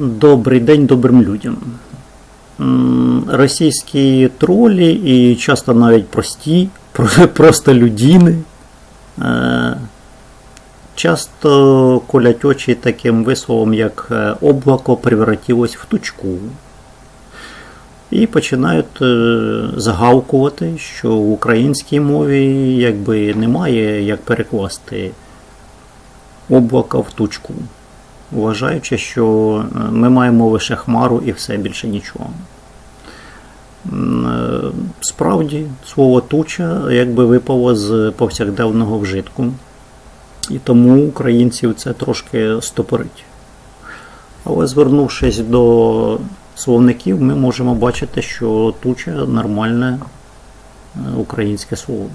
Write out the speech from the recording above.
Добрий день добрим людям. Російські тролі і часто навіть прості, просто людіни. е, Часто колять очі таким висловом, як е, облако превратилось в тучку. І починають е, загавкувати, що в українській мові якби немає як перекласти облака в тучку вважаючи, що е, ми маємо лише хмару і все більше нічого. Е, Справді, слово туча якби випало з повсякденного вжитку, і тому українців це трошки стопорить. Але звернувшись до словників, ми можемо бачити, що туча нормальне е, українське слово.